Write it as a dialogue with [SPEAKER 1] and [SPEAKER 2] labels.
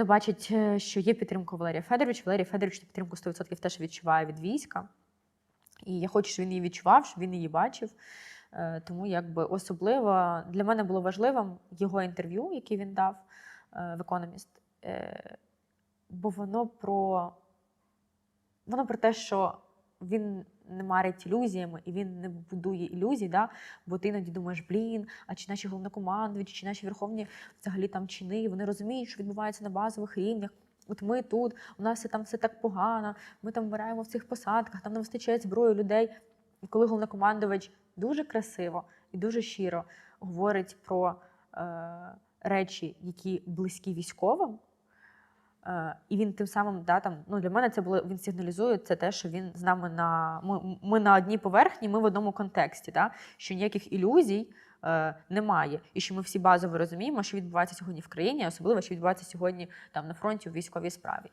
[SPEAKER 1] вони бачать, е, що є підтримка Валерія Федоровича. Валерій Федорович цю підтримку 100% теж відчуває від війська. І я хочу, щоб він її відчував, щоб він її бачив. Е, Тому якби особливо для мене було важливим його інтерв'ю, яке він дав е, в Economist. Е, Бо воно про воно про те, що він не марить ілюзіями і він не будує ілюзій, да? бо ти іноді думаєш, блін, а чи наші головнокомандувачі, чи наші верховні взагалі там чини, вони розуміють, що відбувається на базових рівнях. От ми тут, у нас там все так погано, ми там вмираємо в цих посадках, там не вистачає зброї людей. І коли головнокомандувач дуже красиво і дуже щиро говорить про е, речі, які близькі військовим, і він тим самим, да, там, ну, для мене це було, він сигналізує це те, що він з нами на ми, ми на одній поверхні, ми в одному контексті, да, що ніяких ілюзій е, немає. І що ми всі базово розуміємо, що відбувається сьогодні в країні, особливо що відбувається сьогодні там на фронті у військовій справі.